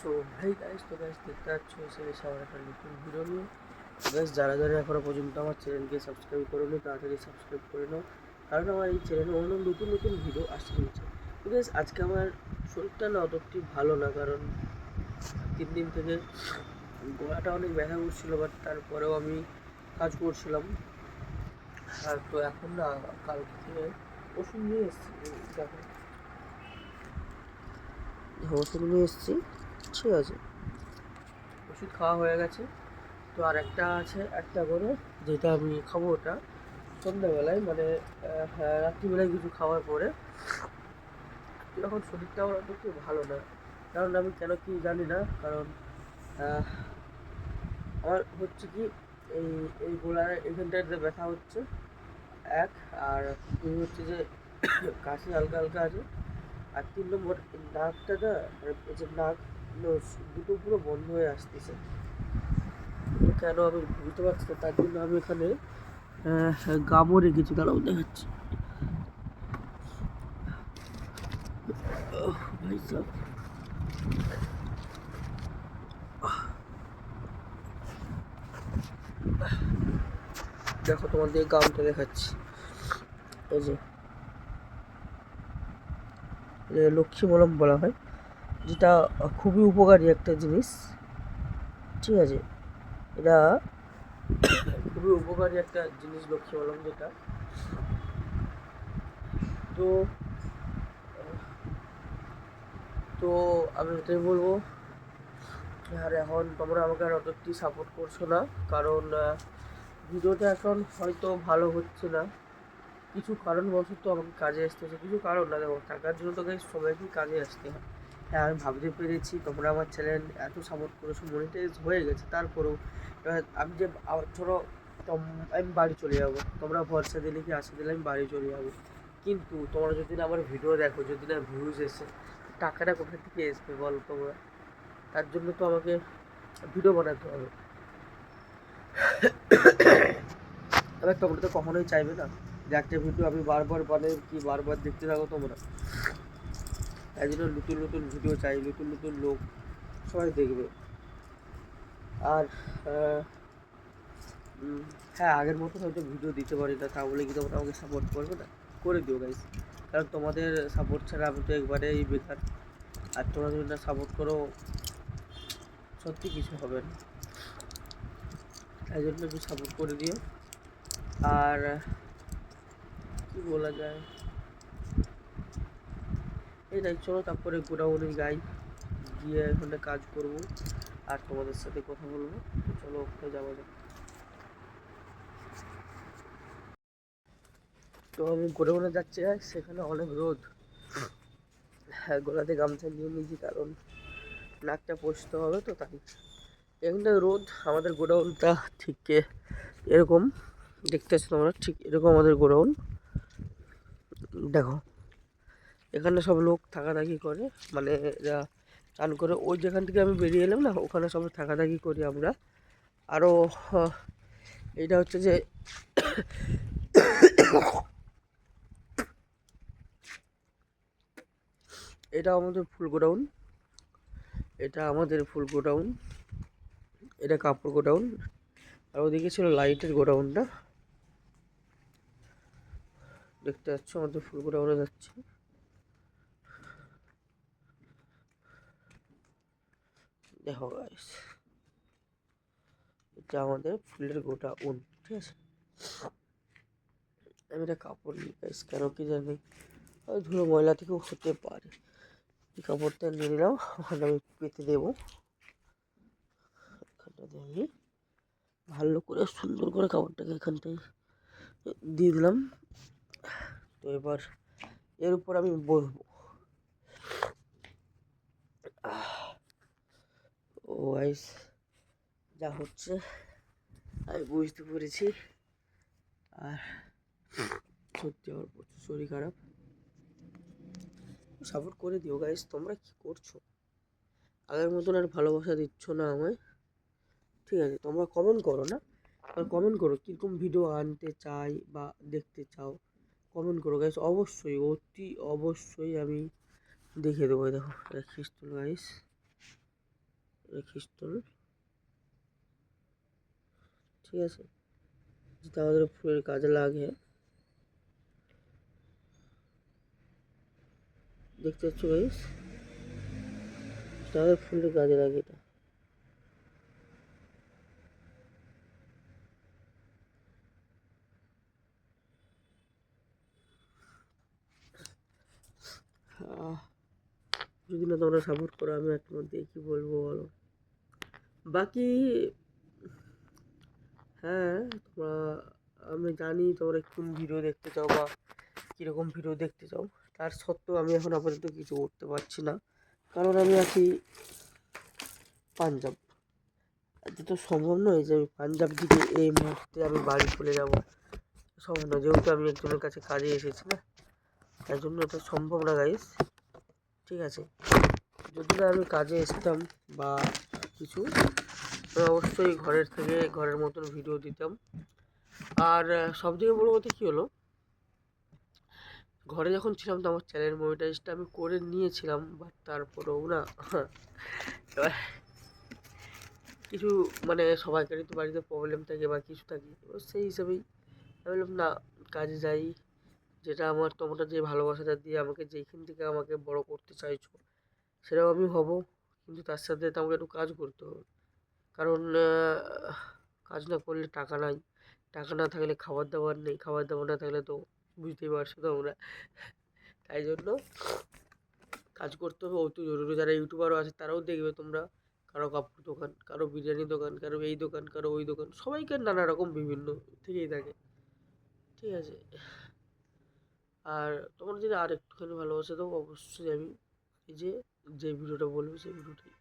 So ভাই guys, তো guys দেখতে পাচ্ছ গেছে আমার একটা নতুন ভিডিও নিয়ে। গাইস, যারা যারা এখনও পর্যন্ত আমার চ্যানেলকে সাবস্ক্রাইব করে নি তাড়াতাড়ি সাবস্ক্রাইব করে নাও। কারণ আমার এই চ্যানেলে অনেক নতুন নতুন ভিডিও আসতে চলেছে তো গাইস, আজকে আমার শরীরটা না অতটি ভালো না, কারণ তিন দিন থেকে গলাটা অনেক ব্যথা করছিল বাট তারপরেও আমি কাজ করছিলাম। আর তো এখন না, কালকে থেকে ওষুধ নিয়ে এসেছি। দেখো। ওষুধ নিয়ে এসেছি। ঠিক আছে। ওষুধ খাওয়া হয়ে গেছে। তো আর একটা আছে একটা করে যেটা আমি খাব ওটা। সন্ধ্যাবেলায় মানে হ্যাঁ, রাত্রিবেলায় কিছু খাওয়ার পরে। এখন শরীরটা আমার একটু ভালো না। কারণ আমি কেন কি জানি না কারণ আমার হচ্ছে কি এই এই গোড়ার এখানটাতে ব্যথা হচ্ছে এক আর দুই হচ্ছে যে কাশি হালকা হালকা আছে। আর তিন নম্বর নাকটা না মানে যে নাক দুটো পুরো বন্ধ হয়ে আসতেছে। কেন আমি বুঝতে পারছি না, তার জন্য আমি এখানে গামও রেখেছি দাঁড়াও দেখাচ্ছি। দেখো তোমাদের গামটা দেখাচ্ছি। এই যে লক্ষ্মী মলম বলা হয়। যেটা খুবই উপকারী একটা জিনিস, ঠিক আছে? এটা খুবই উপকারী একটা জিনিস লক্ষ্মী মলম যেটা। তো তো আমি এটাই বলব, আর এখন তোমরা আমাকে আর অতটি সাপোর্ট করছ না, কারণ ভিডিওটা এখন হয়তো ভালো হচ্ছে না। কিছু কারণবশত আমাকে কাজে আসতে হচ্ছে, কিছু কারণ না, দেখো টাকার জন্য তো গাইজ সবাইকেই কাজে আসতে হয়। হ্যাঁ আমি ভাবতে পেরেছি তোমরা আমার চ্যানেল এত সাপোর্ট করেছ মনিটাইজ হয়ে গেছে, তারপরেও এবার আমি যে ধরো তোম- আমি বাড়ি চলে যাব, তোমরা ভরসা দিলে কি আশা দিলে আমি বাড়ি চলে যাব। কিন্তু তোমরা যদি না আমার ভিডিও দেখো, যদি না ভিউজ এসে, টাকাটা কোথা থেকে আসবে বলো তোমরা? তার জন্য তো আমাকে ভিডিও বানাতে হবে। এবার তোমরা তো কখনোই চাইবে না যে একটা ভিডিও আমি বারবার বানাই, কি বারবার দেখতে থাকো তোমরা। জন্য নতুন নতুন ভিডিও চাই, নতুন নতুন লোক, সবাই দেখবে। আর হ্যাঁ আগের মতো হয়তো ভিডিও দিতে পারি না তা বলে কি তোমরা আমাকে সাপোর্ট করবে না? করে দিও গাইস কারণ তোমাদের সাপোর্ট ছাড়া আমি তো একবারেই বেকার। আর তোমরা যদি না সাপোর্ট করো, সত্যি কিছু হবে না। তাই জন্য একটু সাপোর্ট করে দিও। আর, কি বলা যায়? এটাই চলো তারপরে গোডাউনে যাই। গিয়ে ওখানে কাজ করব, আর তোমাদের সাথে কথা বলব। চলো ওখানে যাওয়া যাক। তো আমি গোডাউনে যাচ্ছি সেখানে অনেক রোদ। হ্যাঁ গোলাতে গামছা নিয়ে নিয়েছি, কারণ নাকটা পষতে হবে তো, তাই। এখানটা রোদ, আমাদের গোডাউনটা ঠিক এরকম। দেখতে তোমরা, ঠিক এরকম আমাদের গোডাউন। দেখো এখানে সব লোক থাকাথাকি করে মানে এরা চান করে। ওই যেখান থেকে আমি বেরিয়ে এলাম না, ওখানে সব থাকাথাকি করি আমরা। আরও এইটা হচ্ছে যে এটা আমাদের ফুল গোডাউন। এটা আমাদের ফুল গোডাউন। এটা কাপড় গোডাউন। আর ওদিকে ছিল লাইটের গোডাউনটা। দেখতে পাচ্ছ আমাদের ফুল গোডাউনে যাচ্ছে। দেখো গাইস এটা আমাদের ফুলের গোটা উন, ঠিক আছে? আমি এটা কাপড় নিই গাইস কেন কি জানি? ওই ধুলো ময়লা থেকেও হতে পারে। এই কাপড়টা নিয়ে নিলাম ওখানে আমি পেতে দেবো। এখানটাতে আমি ভালো করে সুন্দর করে কাপড়টাকে এখানটায় দিয়ে দিলাম। তো এবার এর উপর আমি বসবো। ও আইস যা হচ্ছে, আমি বুঝতে পেরেছি। আর সত্যি আমার প্রচুর শরীর খারাপ। সাপোর্ট করে দিও গাইস তোমরা কি করছ? আগের মতন আর ভালোবাসা দিচ্ছ না আমায়। ঠিক আছে, তোমরা কমেন্ট করো না। আর কমেন্ট করো, কীরকম ভিডিও আনতে চাই বা দেখতে চাও কমেন্ট করো গাইস অবশ্যই, অতি অবশ্যই আমি দেখে দেবো। দেখো খিস্তুল গাইস খ্রিস্টান ঠিক আছে যেটা আমাদের ফুলের কাজে লাগে দেখতে পাচ্ছ গাইস এটা আমাদের ফুলের কাজে লাগে এটা যদি না তোমরা সাপোর্ট করো আমি একটা মধ্যে কি বলব বলো? বাকি হ্যাঁ তোমরা, আমি জানি তোমরা কোন ভিডিও দেখতে চাও বা কীরকম ভিডিও দেখতে চাও। তার সত্ত্বেও আমি এখন আপাতত কিছু করতে পারছি না। কারণ আমি আছি পাঞ্জাব। এটা তো সম্ভব নয় যে আমি পাঞ্জাব থেকে এই মুহূর্তে আমি বাড়ি চলে যাব। সম্ভব না যেহেতু আমি একজনের কাছে কাজে এসেছি না। তার জন্য এটা সম্ভব না গাইস ঠিক আছে। যদি না আমি কাজে এসতাম বা কিছু অবশ্যই ঘরের থেকে ঘরের মতন ভিডিও দিতাম। আর সব থেকে বড়ো কথা কী হলো? ঘরে যখন ছিলাম তো আমার চ্যানেল মনিটাইজটা আমি করে নিয়েছিলাম বাট তারপরেও না, এবার কিছু মানে সবাইকারই তো বাড়িতে প্রবলেম থাকে বা কিছু থাকে সেই হিসাবেই আমি বললাম, না, কাজে যাই। যেটা আমার তোমরা যে ভালোবাসাটা দিয়ে আমাকে যেইখান থেকে আমাকে বড় করতে চাইছো, সেটাও আমি হব। কিন্তু তার সাথে তো আমাকে একটু কাজ করতে হবে। কারণ কাজ না করলে টাকা নাই। টাকা না থাকলে খাবার দাবার নেই। খাবার দাবার না থাকলে তো বুঝতেই পারছ তোমরা। তাই জন্য কাজ করতে হবে। অতি জরুরি। যারা ইউটিউবারও আছে, তারাও দেখবে তোমরা। কারও কাপড় দোকান, কারও বিরিয়ানি দোকান, কারও এই দোকান, কারও ওই দোকান। সবাইকে নানা রকম বিভিন্ন থেকেই থাকে। ঠিক আছে? আর তোমরা যদি আর একটুখানি ভালোবাসা দাও, অবশ্যই আমি এই যে যে ভিডিওটা বলব সেই ভিডিওটাই।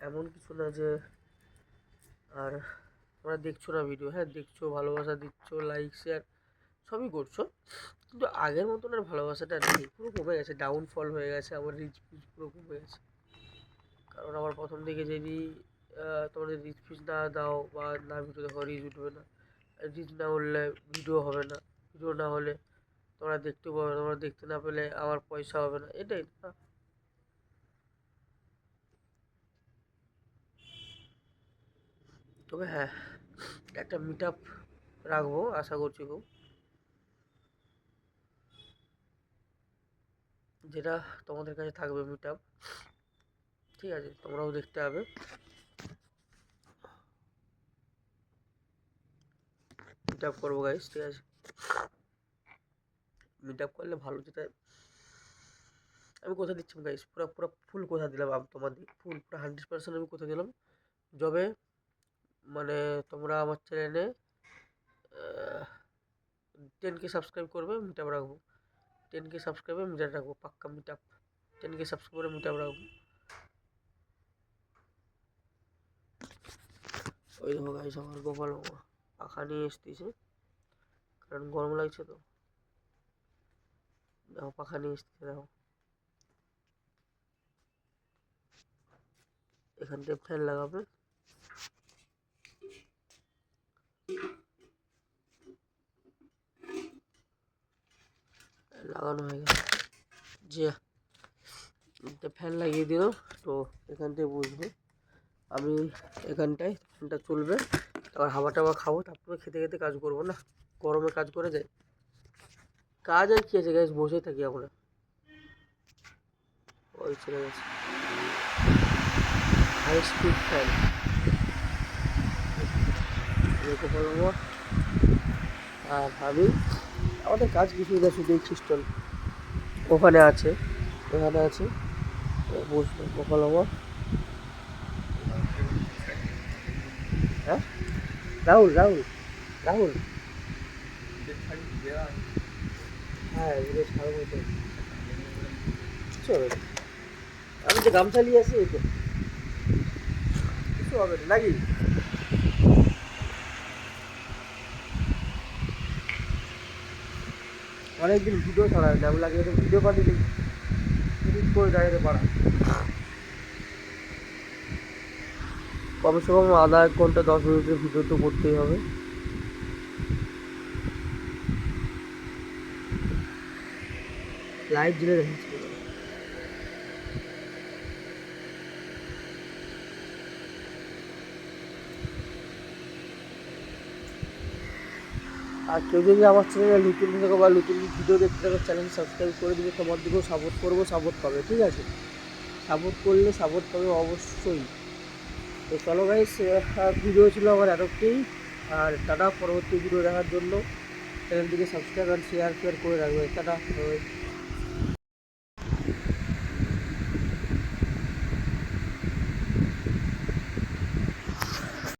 এমন কিছু না যে, আর তোমরা দেখছ না ভিডিও হ্যাঁ দেখছ, ভালোবাসা দিচ্ছ লাইক শেয়ার সবই করছ। কিন্তু আগের মতন আর ভালোবাসাটা নেই। পুরো কমে গেছে ডাউনফল হয়ে গেছে, আমার রিচ ফিচ পুরো কমে গেছে। কারণ আমার প্রথম দিকে যদি যদি রিচ ফিচ না দাও বা না ভিডিও দেখো রিচ উঠবে না। রিচ না উঠলে ভিডিও হবে না। ভিডিও না হলে তোমরা দেখতে পাবে তোমরা দেখতে না পেলে আমার পয়সা হবে না। এটাই না। তবে হ্যাঁ একটা মিট আপ রাখব, আশা করছি খুব। যেটা তোমাদের কাছে থাকবে মিট ঠিক আছে, তোমরাও দেখতে হবে মিট আপ করব গাইস ঠিক আছে? মিট আপ করলে ভালো, যেটা আমি কথা দিচ্ছিলাম গাইস পুরো পুরো ফুল কথা দিলাম তোমাদের ফুল পুরো হান্ড্রেড পার্সেন্ট আমি কথা দিলাম। যবে মানে তোমরা আমার চ্যানেলে টেন কে সাবস্ক্রাইব করবে মিট আপ রাখব। টেন কে সাবস্ক্রাইবে মিট আপ রাখব, পাক্কা মিট আপ টেন কে সাবস্ক্রাইবে মিট আপ রাখব। ওই দেখো গাইস আমার গোপাল পাখা নিয়ে এসতেছে কারণ গরম লাগছে তো। দেখো, পাখা নিয়ে এসতেছে দেখো। এখান থেকে ফ্যান লাগাবে। লাগানো হয়ে গেছে। যে একটা ফ্যান লাগিয়ে দিল তো এখান থেকে বুঝবে আমি এখানটায় ফ্যানটা চলবে তারপর হাওয়া টাওয়া খাব, তারপরে খেতে খেতে কাজ করব না, গরমে কাজ করে যায় কাজ আর কি আছে গ্যাস বসে থাকি আমরা ওই চলে গেছে। হাই স্পিড ফ্যান আর আমি আমাদের কাজ কিছু না, শুধু এই খ্রিস্টান ওখানে আছে ওখানে আছে। বসবো গোপাল বাবা। হ্যাঁ? রাহুল রাহুল রাহুল। হ্যাঁ তো না আমি যে গামছা নিয়ে আসি তো। কিছু হবে নাকি? অনেকদিন ভিডিও ছাড়া হয় না, আমি লাগে ভিডিও পাঠিয়ে এডিট করে ডাইরে পারা কমসে কম আধা এক ঘণ্টা, দশ মিনিটের ভিডিও তো করতেই হবে। লাইট জ্বলে রেখেছি আর কেউ যদি আমার চ্যানেলে নতুন থাকো বা নতুন ভিডিও দেখতে থাকো চ্যানেল সাবস্ক্রাইব করে দিলে তোমার দিকেও সাপোর্ট করব সাপোর্ট পাবে, ঠিক আছে? সাপোর্ট করলে সাপোর্ট পাবে অবশ্যই। তো চলো গাইস ভিডিও ছিল আমার এতটাই আর টাটা, পরবর্তী ভিডিও দেখার জন্য। চ্যানেলটিকে সাবস্ক্রাইব আর শেয়ার ফেয়ার করে রাখবে। টাটা